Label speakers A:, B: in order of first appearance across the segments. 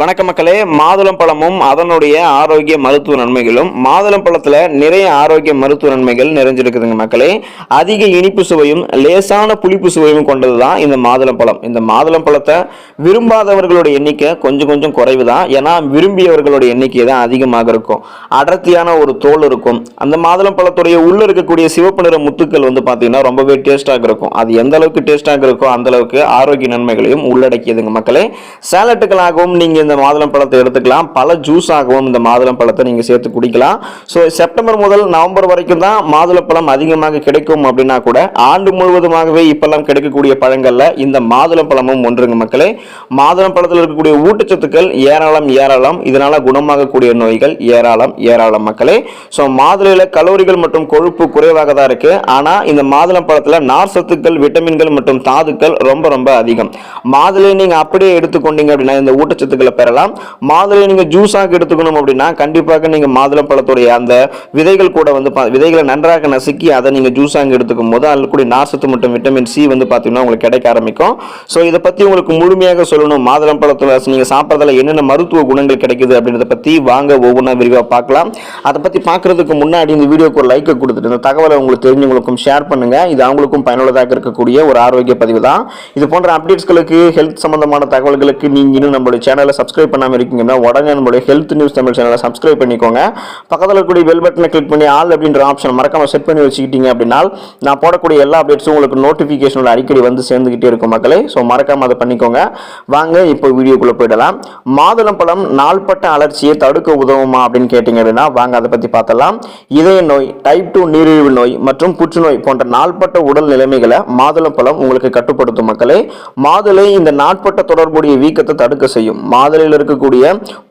A: வணக்க மக்களே மாதுளம் பழமும் அதனுடைய ஆரோக்கிய மருத்துவ நன்மைகளும் மாதுளம் பழத்துல நிறைய ஆரோக்கிய மருத்துவ நன்மைகள் நிறைஞ்சிருக்குதுங்க மக்களே. அதிக இனிப்பு சுவையும் லேசான புளிப்பு சுவையும் கொண்டது தான் இந்த மாதுளம் பழம். இந்த மாதுளம் பழத்தை விரும்பாதவர்களோட எண்ணிக்கை கொஞ்சம் கொஞ்சம் குறைவு தான் ஏன்னா விரும்பியவர்களோட எண்ணிக்கை தான் அதிகமாக இருக்கும். அடர்த்தியான ஒரு தோல் இருக்கும். அந்த மாதுளம் பழத்துடைய உள்ள இருக்கக்கூடிய சிவப்பு நிற முத்துக்கள் வந்து பார்த்தீங்கன்னா ரொம்பவே டேஸ்டாக இருக்கும். அது எந்த அளவுக்கு டேஸ்டாக இருக்கோ அந்த அளவுக்கு ஆரோக்கிய நன்மைகளையும் உள்ளடக்கியதுங்க மக்களே. சேலட்டுகளாகவும் நீங்கள் இந்த மாதுளம் பழத்தை எடுத்துக்கலாம். பல ஜூஸாகவும் இந்த மாதுளம் பழத்தை நீங்கள் சேர்த்து குடிக்கலாம். ஸோ செப்டம்பர் முதல் நவம்பர் வரைக்கும் தான் மாதுளப்பழம் அதிகமாக கிடைக்கும் அப்படின்னா கூட ஆண்டு முழுவதுமாகவே இப்பெல்லாம் கிடைக்கக்கூடிய பழங்களில் இந்த மாதுளம் பழமும் ஒன்றுங்க மக்களே. மாதுளம் பழத்தில் இருக்கக்கூடிய ஊட்டச்சத்துக்கள் ஏராளம் ஏராளம். இதனால் குணமாகக்கூடிய நோய்கள் ஏராளம் ஏராளம் மக்களே. ஸோ மாதுளையில் கலோரிகள் மற்றும் கொழுப்பு குறைவாக தான் இருக்குது ஆனால் இந்த மாதுளம் பழத்தில் நார் சத்துக்கள் விட்டமின்கள் மற்றும் தாதுக்கள் ரொம்ப ரொம்ப அதிகம். மாதுளை நீங்கள் அப்படியே எடுத்துக்கொண்டீங்க அப்படின்னா இந்த ஊட்டச்சத்துக்களை பெறலாம். மாதுளை நீங்க ஜூஸாக எடுத்துக்கணும் அப்படின்னா கண்டிப்பாக நீங்க மாதுளம் பழத்துடைய அந்த விதைகள் கூட வந்து பா- விதைகளை நன்றாக நசுக்கி அதை நீங்க ஜூஸாக எடுத்துக்கும் போது அதில் கூடிய நார்சத்து மற்றும் விட்டமின் சி வந்து பார்த்தீங்கன்னா உங்களுக்கு கிடைக்க ஆரம்பிக்கும். ஸோ இதை பத்தி உங்களுக்கு முழுமையாக சொல்லணும். மாதுளம் பழத்தில் நீங்க சாப்பிட்றதுல என்னென்ன மருத்துவ குணங்கள் கிடைக்குது அப்படின்றத பத்தி வாங்க ஒவ்வொன்றா விரிவாக பார்க்கலாம் அதை பத்தி பார்க்கறதுக்கு முன்னாடி இந்த வீடியோக்கு ஒரு லைக்கை கொடுத்துட்டு இந்த தகவலை உங்களுக்கு தெரிஞ்சவங்களுக்கும் ஷேர் பண்ணுங்க. இது அவங்களுக்கும் பயனுள்ளதாக இருக்கக்கூடிய ஒரு ஆரோக்கிய பதிவு தான். இது போன்ற அப்டேட்ஸ்களுக்கு ஹெல்த் சம்பந்தமான தகவல்களுக்கு நீங்க இன்னும் நம்மளுடைய சேனலை சப்ஸ்கிரைப் பண்ணாமல் இருக்கீங்கன்னா உடனே நம்மளுடைய ஹெல்த் நியூஸ் தமிழ் சேனலை சப்ஸ்கிரைப் பண்ணிக்கோங்க. பக்கத்தில் இருக்கக்கூடிய பெல் பட்டனை கிளிக் பண்ணி ஆல் அப்படின்ற ஆப்ஷன் மறக்காம செட் பண்ணி வச்சுக்கிட்டீங்க அப்படின்னா நான் போடக்கூடிய எல்லா அப்டேட்ஸும் உங்களுக்கு நோட்டிஃபிகேஷனோட அடிக்கடி வந்து சேர்ந்துக்கிட்டே இருக்கும் மக்களே. ஸோ மறக்காம அதை பண்ணிக்கோங்க. வாங்க இப்போ வீடியோக்குள்ளே போயிடலாம். மாதுளம் பழம் நாள்பட்ட அலர்ச்சியை தடுக்க உதவுமா அப்படின்னு கேட்டிங்க அப்படின்னா வாங்க அதை பற்றி பார்த்தலாம் இதய நோய் டைப் டூ நீரிழிவு நோய் மற்றும் புற்றுநோய் போன்ற நாள்பட்ட உடல் நிலைமைகளை மாதுளம் பழம் உங்களுக்கு கட்டுப்படுத்தும் மக்களே. மாதுளை இந்த நாட்பட்ட தொடர்புடைய வீக்கத்தை தடுக்க செய்யும். மாதுளையில் இருக்கக்கூடிய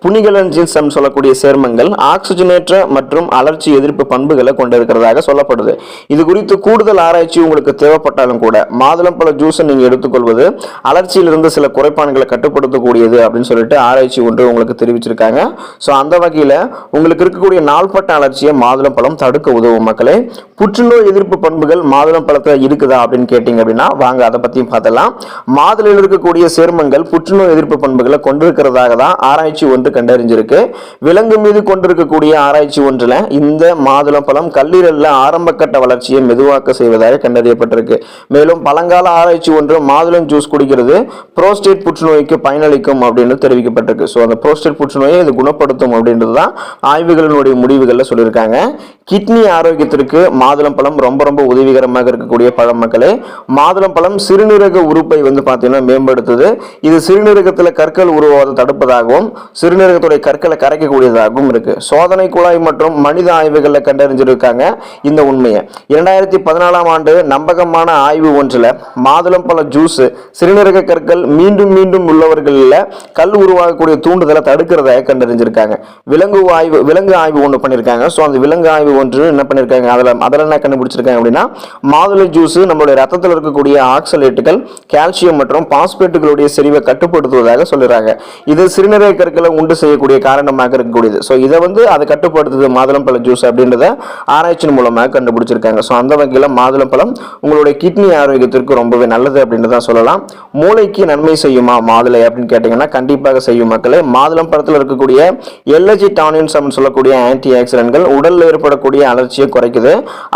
A: புனிகலன்ஜின்ஸ் சொல்லக்கூடிய சேர்மங்கள் ஆக்சிஜனேற்ற மற்றும் அலர்ச்சி எதிர்ப்பு பண்புகளை கொண்டிருக்கிறதாக சொல்லப்படுது. இது குறித்து கூடுதல் ஆராய்ச்சி உங்களுக்கு தேவைப்பட்டாலும் கூட மாதுளம் பழ ஜூஸை நீங்கள் எடுத்துக்கொள்வது அலர்ச்சியிலிருந்து சில குறைபாடுகளை கட்டுப்படுத்தக்கூடியது அப்படின்னு சொல்லிட்டு ஆராய்ச்சி ஒன்று உங்களுக்கு தெரிவிச்சிருக்காங்க. ஸோ அந்த வகையில் உங்களுக்கு இருக்கக்கூடிய நாள்பட்ட அலர்ச்சியை மாதுளம் பழம் தடுக்க உதவும் மக்களே. புற்றுநோய் எதிர்ப்பு பண்புகள் மாதுளம் பழத்தில் இருக்குதா அப்படின்னு கேட்டிங்க அப்படின்னா வாங்க அதை பற்றியும் பார்த்தலாம் மாதுளையில் இருக்கக்கூடிய சேர்மங்கள் புற்றுநோய் எதிர்ப்பு பண்புகளை கொண்டிருக்கிறதாக தான் ஆராய்ச்சி ஒன்று கண்டறிஞ்சிருக்கு. விலங்கு மீது கொண்டிருக்கக்கூடிய ஆராய்ச்சி ஒன்றில் இந்த மாதுளம் பழம் ஆரம்ப கட்ட வளர்ச்சியை மெதுவாக்க செய்வதாக கண்டறியப்பட்டிருக்கு. மேலும் பழங்கால ஆராய்ச்சி ஒன்று மாதுளம் ஜூஸ் குடிக்கிறது புரோஸ்டேட் புற்றுநோய்க்கு பயனளிக்கும் அப்படின்னு தெரிவிக்கப்பட்டிருக்கு. ஸோ அந்த புரோஸ்டேட் புற்றுநோயை இது குணப்படுத்தும் அப்படின்றது தான் ஆய்வுகளினுடைய முடிவுகளில் சொல்லியிருக்காங்க. கிட்னி ஆரோக்கியத்திற்கு மாதுளம்பழம் ரொம்ப ரொம்ப உதவிகரமாக இருக்கக்கூடிய பழம் மக்களே மாதுளம்பழம் சிறுநீரக உறுப்பை வந்து பார்த்தீங்கன்னா மேம்படுத்துது. இது சிறுநீரகத்தில் கற்கள் உருவாவதை தடுப்பதாகவும் சிறுநீரகத்துடைய கற்களை கரைக்கக்கூடியதாகவும் இருக்கு. சோதனை குழாய் மற்றும் மனித ஆய்வுகளில் கண்டறிஞ்சிருக்காங்க இந்த உண்மையை. இரண்டாயிரத்தி பதினாலாம் ஆண்டு நம்பகமான ஆய்வு ஒன்றில் மாதுளம் பழ ஜூஸ் சிறுநீரக கற்கள் மீண்டும் மீண்டும் உள்ளவர்களில் கல் உருவாகக்கூடிய தூண்டுதலை தடுக்கிறதாக கண்டறிஞ்சிருக்காங்க. விலங்கு ஆய்வு விலங்கு ஆய்வு ஒன்று பண்ணியிருக்காங்க ஸோ அந்த விலங்கு ஆய்வு ஒன்று என்ன பண்ணியிருக்காங்க அதில் அதில் என்ன கண்டுபிடிச்சிருக்காங்க அப்படின்னா மாதுளை ஜூஸ் நம்மளுடைய ரத்தத்தில் இருக்கக்கூடிய ஆக்சலேட்டுகள் கால்சியம் மற்றும் பாஸ்பேட்டுகளுடைய செறிவை கட்டுப்படுத்துவதாக சொல்லுறாங்க. இது சிறுநீரக கற்களை உண்டு செய்யக்கூடிய காரணமாக இருக்கக்கூடியது. ஸோ இதை வந்து அதை கட்டுப்படுத்துது மாதுளம்பழ ஜூஸ் அப்படின்றத ஆராய்ச்சியின் மூலமாக கண்டுபிடிச்சிருக்காங்க. ஸோ அந்த வகையில் மாதுளம்பழம் உங்களுடைய கிட்னி ஆரோக்கியத்திற்கு ரொம்பவே நல்லது அப்படின்றத சொல்லலாம். மூளைக்கு நன்மை செய்யுமா மாதுளை அப்படின்னு கேட்டிங்கன்னா கண்டிப்பாக செய்யும் மக்களே. மாதுளம்பழத்தில் இருக்கக்கூடிய எல்எஜி டானின்ஸ் அப்படின்னு சொல்லக்கூடிய ஆன்டி ஆக்சிடென்ட்கள் உடலில் ஏற்படக்கூடிய அலர்ச்சியை குறைக்குது.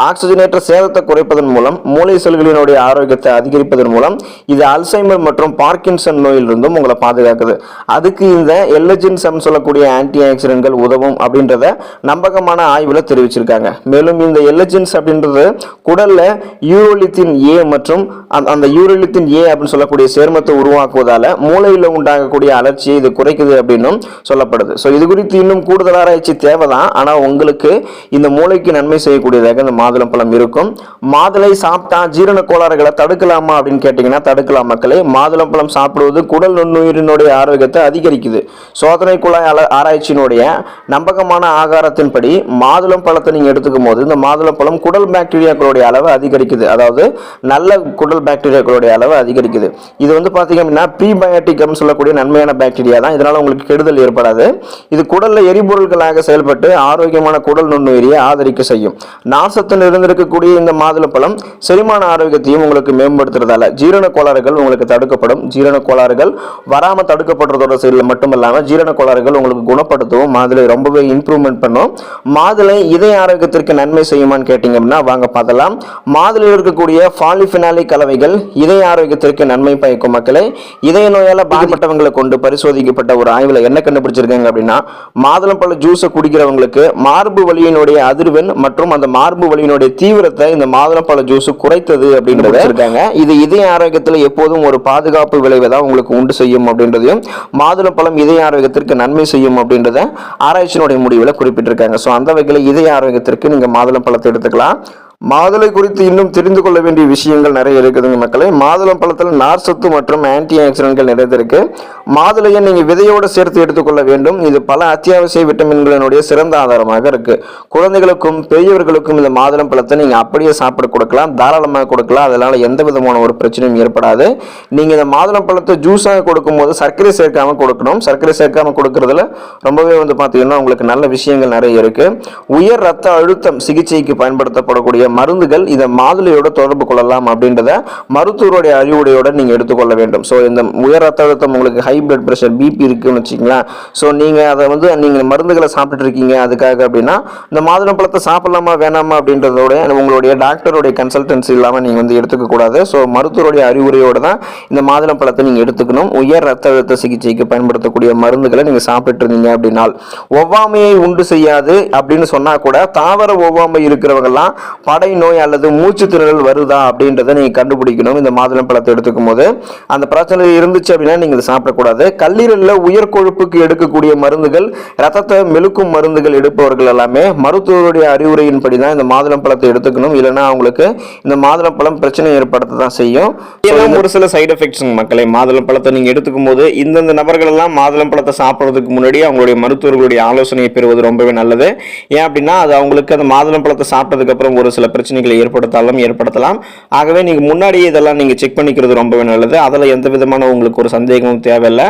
A: ஆக்சிஜனேற்ற சேதத்தை குறைப்பதன் மூலம் மூளை செல்களினுடைய ஆரோக்கியத்தை அதிகரிப்பதன் மூலம் இது அல்சைமர் மற்றும் பார்க்கின்சன் நோயிலிருந்தும் உங்களை பாதுகாக்குது. அது அதுக்கு இந்த எல்லஜின்ஸ் சொல்லக்கூடிய ஆன்டி ஆக்சிடென்ட்கள் உதவும் அப்படின்றத நம்பகமான ஆய்வில் தெரிவிச்சிருக்காங்க. மேலும் இந்த எல்லஜின்ஸ் அப்படின்றது குடலில் யூரோலித்தின் ஏ மற்றும் அந்த- அந்த யூரோலித்தின் ஏ அப்படின்னு சொல்லக்கூடிய சேர்மத்தை உருவாக்குவதால் மூளையில் உண்டாகக்கூடிய அலர்ச்சியை இது குறைக்குது அப்படின்னும் சொல்லப்படுது. ஸோ இது குறித்து இன்னும் கூடுதல் ஆராய்ச்சி தேவைதான். ஆனால் உங்களுக்கு இந்த மூளைக்கு நன்மை செய்யக்கூடியதாக இந்த மாதுளம் பழம் இருக்கும். மாதுளை சாப்பிட்டா ஜீரண கோளாறுகளை தடுக்கலாமா அப்படின்னு கேட்டிங்கன்னா தடுக்கலாம் மக்களே. மாதுளம் பழம் சாப்பிடுவது குடல் நுண்ணுயிரினுடைய ஆரோக்கியத்தை அதிகரிக்குது. சோதனை குழாய் ஆல- ஆராய்ச்சியினுடைய நம்பகமான ஆகாரத்தின்படி மாதுளம் பழத்தை நீங்கள் எடுத்துக்கும் போது இந்த மாதுளம் பழம் குடல் பாக்டீரியாக்களுடைய அளவை அதிகரிக்குது. அதாவது நல்ல குடல் பாக்டீரியாக்களுடைய அளவை அதிகரிக்குது. இது வந்து பார்த்தீங்க அப்படின்னா ப்ரீபயோட்டிக் சொல்லக்கூடிய நன்மையான பாக்டீரியா தான். இதனால் உங்களுக்கு கெடுதல் ஏற்படாது. இது குடலில் எரிபொருட்களாக செயல்பட்டு ஆரோக்கியமான குடல் நுண்ணுயிரியை ஆதரிக்க செய்யும். நாசத்தில் இருந்திருக்கக்கூடிய இந்த மாதுளப்பழம் செரிமான ஆரோக்கியத்தையும் உங்களுக்கு மேம்படுத்துறதால ஜீரண கோளாறுகள் உங்களுக்கு தடுக்கப்படும். ஜீரண கோளாறுகள் வராமல் தடுக்கப்படுறதோட போகிற சைடில் மட்டும் இல்லாமல் ஜீரண கோளாறுகள் உங்களுக்கு குணப்படுத்தவும் மாதுளை ரொம்பவே இம்ப்ரூவ்மெண்ட் பண்ணும். மாதுளை இதய ஆரோக்கியத்திற்கு நன்மை செய்யுமான்னு கேட்டிங்க அப்படின்னா வாங்க பார்த்தலாம் மாதுளையில் இருக்கக்கூடிய பாலிஃபினாலிக் கலவைகள் இதய ஆரோக்கியத்திற்கு நன்மை பயக்கும் மக்களே. இதய நோயால் பாதிக்கப்பட்டவங்களை கொண்டு பரிசோதிக்கப்பட்ட ஒரு ஆய்வில் என்ன கண்டுபிடிச்சிருக்காங்க அப்படின்னா மாதுளம்பழ ஜூஸை குடிக்கிறவங்களுக்கு மார்பு வலியினுடைய அதிர்வெண் மற்றும் அந்த மார்பு வலியினுடைய தீவிரத்தை இந்த மாதுளம்பழ ஜூஸ் குறைத்தது அப்படின்றத இருக்காங்க இது இதய ஆரோக்கியத்தில் எப்போதும் ஒரு பாதுகாப்பு விளைவை தான் உங்களுக்கு உண்டு செய்யும் அப்படின்றதையும் மாதுளம்பழம் இதய ஆரோக்கியத்திற்கு நன்மை செய்யும் அப்படின்றத ஆராய்ச்சியினுடைய முடிவில் குறிப்பிட்டிருக்காங்க. ஸோ அந்த வகையில் இதய ஆரோக்கியத்திற்கு நீங்கள் மாதுளம்பழத்தை எடுத்துக்கலாம். மாதுளை குறித்து இன்னும் தெரிந்து கொள்ள வேண்டிய விஷயங்கள் நிறைய இருக்குதுங்க மக்களே. மாதுளம் பழத்தில் நார் சத்து மற்றும் ஆன்டி ஆக்சிடென்ட்கள் நிறைந்திருக்கு. மாதுளையை நீங்கள் விதையோடு சேர்த்து எடுத்துக்கொள்ள வேண்டும். இது பல அத்தியாவசிய விட்டமின்களினுடைய சிறந்த ஆதாரமாக இருக்கு. குழந்தைகளுக்கும் பெரியவர்களுக்கும் இந்த மாதுளம் பழத்தை நீங்கள் அப்படியே சாப்பிட கொடுக்கலாம். தாராளமாக கொடுக்கலாம். அதனால எந்த விதமான ஒரு பிரச்சனையும் ஏற்படாது. நீங்கள் இந்த மாதுளம் பழத்தை ஜூஸாக கொடுக்கும்போது சர்க்கரை சேர்க்காம கொடுக்கணும். சர்க்கரை சேர்க்காம கொடுக்கறதுல ரொம்பவே வந்து பார்த்தீங்கன்னா உங்களுக்கு நல்ல விஷயங்கள் நிறைய இருக்கு. உயர் ரத்த அழுத்தம் சிகிச்சைக்கு பயன்படுத்தப்படக்கூடிய மருந்துகள் இதை மாதுளையோட தொடர்பு கொள்ளலாம் அப்படின்றத மருத்துவருடைய அறிவுடையோட நீங்க எடுத்துக்கொள்ள வேண்டும். ஸோ இந்த உயர் ரத்த அழுத்தம் உங்களுக்கு ஹை பிளட் பிரஷர் பிபி இருக்குன்னு வச்சுங்களேன் ஸோ நீங்க அதை வந்து நீங்க மருந்துகளை சாப்பிட்டுட்டு இருக்கீங்க அதுக்காக அப்படின்னா இந்த மாதுளம் பழத்தை சாப்பிடலாமா வேணாமா அப்படின்றதோட உங்களுடைய டாக்டருடைய கன்சல்டன்சி இல்லாமல் நீங்க வந்து எடுத்துக்க கூடாது. ஸோ மருத்துவருடைய அறிவுரையோட தான் இந்த மாதுளம் பழத்தை நீங்க எடுத்துக்கணும். உயர் ரத்த அழுத்த சிகிச்சைக்கு பயன்படுத்தக்கூடிய மருந்துகளை நீங்க சாப்பிட்டு இருந்தீங்க அப்படின்னால் ஒவ்வாமையை உண்டு செய்யாது அப்படின்னு சொன்னா கூட தாவர ஒவ்வாமை இருக்கிறவங்கலாம் படை நோய் அல்லது மூச்சு திணறல் வருதா அப்படின்றத நீங்க கண்டுபிடிக்கணும். இந்த மாதுளம் பழத்தை எடுத்துக்கும் போது அந்த பிரச்சனை இருந்துச்சு அப்படின்னா நீங்க இதை சாப்பிடக்கூடாது. கல்லீரலில் உயர் கொழுப்புக்கு எடுக்கக்கூடிய மருந்துகள் ரத்தத்தை மெழுக்கும் மருந்துகள் எடுப்பவர்கள் எல்லாமே மருத்துவருடைய அறிவுரையின்படி தான் இந்த மாதுளம் பழத்தை எடுத்துக்கணும். இல்லைன்னா அவங்களுக்கு இந்த மாதுளம் பழம் பிரச்சனை ஏற்படுத்த தான் செய்யும். ஒரு சில சைடு எஃபெக்ட்ஸ் மக்களை. மாதுளம் பழத்தை நீங்க எடுத்துக்கும் போது இந்தந்த நபர்கள் எல்லாம் மாதுளம் பழத்தை சாப்பிட்றதுக்கு முன்னாடி அவங்களுடைய மருத்துவர்களுடைய ஆலோசனையை பெறுவது ரொம்பவே நல்லது. ஏன் அப்படின்னா அது அவங்களுக்கு அந்த மாதுளம் பழத்தை சாப்பிட்டதுக்கு அப்புறம் ஒரு சில பிரச்சனைகளை ஏற்படுத்தாலும் ஏற்படுத்தலாம். ஆகவே நீங்கள் முன்னாடியே இதெல்லாம் நீங்கள் செக் பண்ணிக்கிறது ரொம்பவே நல்லது. அதில் எந்த விதமான உங்களுக்கு ஒரு சந்தேகமும் தேவையில்லை.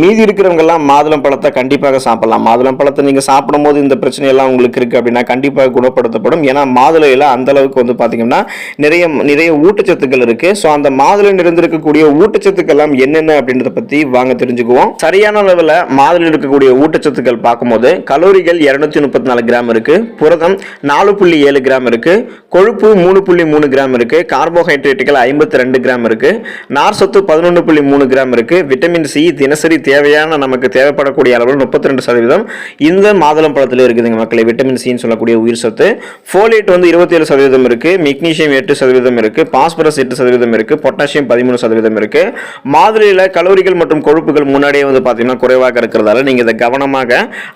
A: மீதி இருக்கிறவங்கெல்லாம் மாதுளம் பழத்தை கண்டிப்பாக சாப்பிடலாம். மாதுளம் பழத்தை நீங்கள் சாப்பிடும் போது இந்த பிரச்சனையெல்லாம் உங்களுக்கு இருக்குது அப்படின்னா கண்டிப்பாக குணப்படுத்தப்படும். ஏன்னா மாதுளையில் அந்தளவுக்கு வந்து பார்த்திங்கன்னா நிறைய நிறைய ஊட்டச்சத்துக்கள் இருக்குது ஸோ அந்த மாதுளை நிறைந்திருக்கக்கூடிய ஊட்டச்சத்துக்கள்லாம் என்னென்ன அப்படின்றத பற்றி வாங்க தெரிஞ்சுக்குவோம். சரியான அளவில் மாதுளை இருக்கக்கூடிய ஊட்டச்சத்துக்கள் பார்க்கும்போது கலோரிகள் இரநூத்தி முப்பத்தி நாலு கிராம் இருக்குது புரதம் நாலு புள்ளி ஏழு கிராம் இருக்குது கொழுப்பு மூணு புள்ளி மூணு கிராம் இருக்குது கார்போஹைட்ரேட்டுகள் ஐம்பத்தி ரெண்டு கிராம் இருக்குது நார் சத்து பதினொன்று புள்ளி மூணு கிராம் இருக்குது விட்டமின் சி தினசரி தேவையான நமக்கு தேவைப்படக்கூடிய அளவில் முப்பத்தி ரெண்டு சதவீதம். இந்த மாதுளம் பழத்தில் இருக்குதுங்க மக்களை விட்டமின் சின்னு சொல்லக்கூடிய உயிர் சத்து. ஃபோலேட் வந்து இருபத்தி ஏழு சதவீதம் இருக்குது மெக்னீஷியம் எட்டு சதவீதம் இருக்கு பாஸ்பரஸ் எட்டு சதவீதம் இருக்குது பொட்டாசியம் பதிமூணு சதவீதம் இருக்குது மாதுளையில் கலோரிகள் மற்றும் கொழுப்புகள் முன்னாடியே வந்து பார்த்தீங்கன்னா குறைவாக இருக்கிறதால நீங்கள் இதை கவனமாக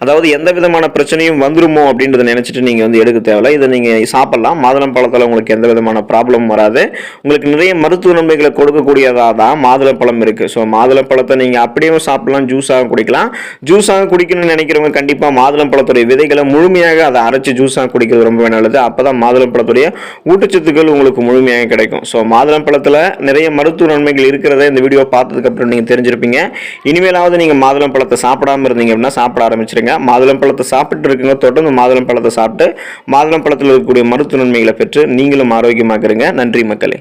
A: அதாவது எந்த விதமான பிரச்சனையும் வந்துருமோ அப்படின்றத நினச்சிட்டு நீங்கள் வந்து எடுக்க தேவையில்ல. இதை நீங்கள் சாப்பிட்லாம். மாதுளம் பழத்தில் உங்களுக்கு எந்த விதமான ப்ராப்ளமும் வராது. உங்களுக்கு நிறைய மருத்துவ நன்மைகளை கொடுக்கக்கூடியதாக தான் மாதுளப்பழம் இருக்குது ஸோ மாதுளப்பழத்தை நீங்கள் அப்படியே சாப்பிடலாம் ஜூஸாக குடிக்கலாம். ஜூஸாக குடிக்கணும்னு நினைக்கிறவங்க கண்டிப்பாக மாதுளம் பழத்துடைய விதைகளை முழுமையாக அதை அரைச்சி ஜூஸாக குடிக்கிறது ரொம்ப நல்லது. அப்போ தான் மாதுளம் பழத்துடைய ஊட்டச்சத்துக்கள் உங்களுக்கு முழுமையாக கிடைக்கும். ஸோ மாதுளம் பழத்தில் நிறைய மருத்துவ நன்மைகள் இருக்கிறத இந்த வீடியோ பார்த்ததுக்கப்புறம் நீங்கள் தெரிஞ்சிருப்பீங்க. இனிமேலாவது நீங்கள் மாதுளம் பழத்தை சாப்பிடாம இருந்தீங்க அப்படின்னா சாப்பிட ஆரம்பிச்சிருங்க. மாதுளம் பழத்தை சாப்பிட்டு இருக்குங்க தொடர்ந்து மாதுளம் பழத்தை சாப்பிட்டு மாதுளம் பழத்தில் இருக்கக்கூடிய மருத்துவ நன்மைகளை பெற்று நீங்களும் ஆரோக்கியமாக இருங்க நன்றி மக்களே.